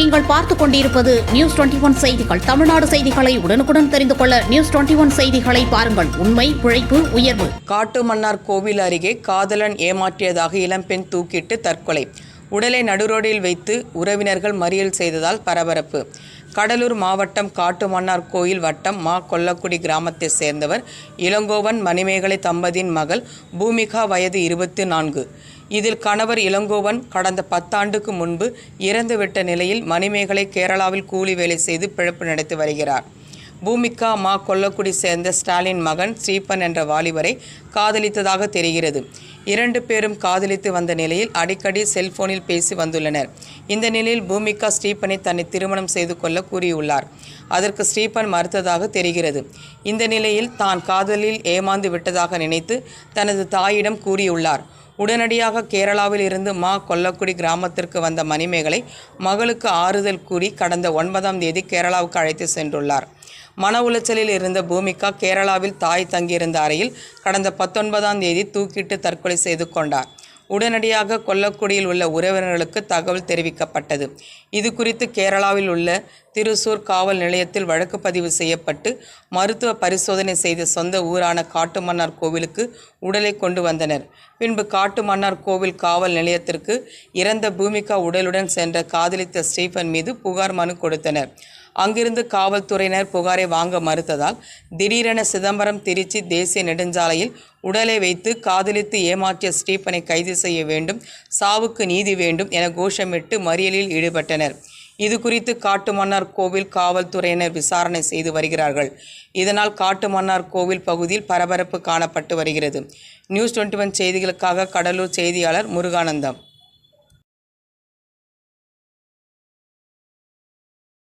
நீங்கள் பார்த்துக் கொண்டிருப்பது நியூஸ் டுவெண்டி ஒன் செய்திகள். தமிழ்நாடு செய்திகளை உடனுக்குடன் தெரிந்து கொள்ள நியூஸ் டுவெண்டி ஒன் செய்திகளை பாருங்கள். உண்மை உழைப்பு உயர்வு. காட்டுமன்னார் கோவில் அருகே காதலன் ஏமாற்றியதாக இளம்பெண் தூக்கிட்டு தற்கொலை. உடலை நடுரோடில் வைத்து உறவினர்கள் மறியல் செய்ததால் பரபரப்பு. கடலூர் மாவட்டம் காட்டுமன்னார் கோயில் வட்டம் மா. கொல்லக்குடி கிராமத்தைச் சேர்ந்தவர் இளங்கோவன் மணிமேகலை தம்பதியின் மகள் பூமிகா வயது இருபத்தி நான்கு. இதில் கணவர் இளங்கோவன் கடந்த பத்தாண்டுக்கு முன்பு இறந்துவிட்ட நிலையில் மணிமேகலை கேரளாவில் கூலி வேலை செய்து பிழப்பு நடத்தி வருகிறார். பூமிகா மா கொல்லக்குடி சேர்ந்த ஸ்டாலின் மகன் ஸ்ரீபன் என்ற வாலிபரை காதலித்ததாக தெரிகிறது. இரண்டு பேரும் காதலித்து வந்த நிலையில் அடிக்கடி செல்போனில் பேசி வந்துள்ளனர். இந்த நிலையில் பூமிகா ஸ்ரீபனை தன்னை திருமணம் செய்து கொள்ள கூறியுள்ளார். அதற்கு ஸ்ரீபன் மறுத்ததாக தெரிகிறது. இந்த நிலையில் தான் காதலில் ஏமாந்து விட்டதாக நினைத்து தனது தாயிடம் கூறியுள்ளார். உடனடியாக கேரளாவில் இருந்து மா கொல்லக்குடி கிராமத்திற்கு வந்த மணிமேகலை மகளுக்கு ஆறுதல் கூறி கடந்த ஒன்பதாம் தேதி கேரளாவுக்கு அழைத்து சென்றுள்ளார். மன உளைச்சலில் இருந்த பூமிகா கேரளாவில் தாய் தங்கியிருந்த அறையில் கடந்த பத்தொன்பதாம் தேதி தூக்கிட்டு தற்கொலை செய்து கொண்டார். உடனடியாக கொல்லக்குடியில் உள்ள உறவினர்களுக்கு தகவல் தெரிவிக்கப்பட்டது. இது குறித்து கேரளாவில் உள்ள திருசூர் காவல் நிலையத்தில் வழக்கு பதிவு செய்யப்பட்டு மருத்துவ பரிசோதனை செய்த சொந்த ஊரான காட்டுமன்னார் கோவிலுக்கு உடலை கொண்டு வந்தனர். பின்பு காட்டுமன்னார் கோவில் காவல் நிலையத்திற்கு இறந்த பூமிகா உடலுடன் சென்ற காதலித்த ஸ்டீஃபன் மீது புகார் மனு கொடுத்தனர். அங்கிருந்து காவல்துறையினர் புகாரை வாங்க மறுத்ததால் திடீரென சிதம்பரம் திருச்சி தேசிய நெடுஞ்சாலையில் உடலை வைத்து காதலித்து ஏமாற்றிய ஸ்டீபனை கைது செய்ய வேண்டும் சாவுக்கு நீதி வேண்டும் என கோஷமிட்டு மறியலில் ஈடுபட்டனர். இது குறித்து காட்டுமன்னார் கோவில் காவல்துறையினர் விசாரணை செய்து வருகிறார்கள். இதனால் காட்டுமன்னார் கோவில் பகுதியில் பரபரப்பு காணப்பட்டு வருகிறது. நியூஸ் டுவெண்ட்டி ஒன் செய்திகளுக்காக கடலூர் செய்தியாளர் முருகானந்தம்.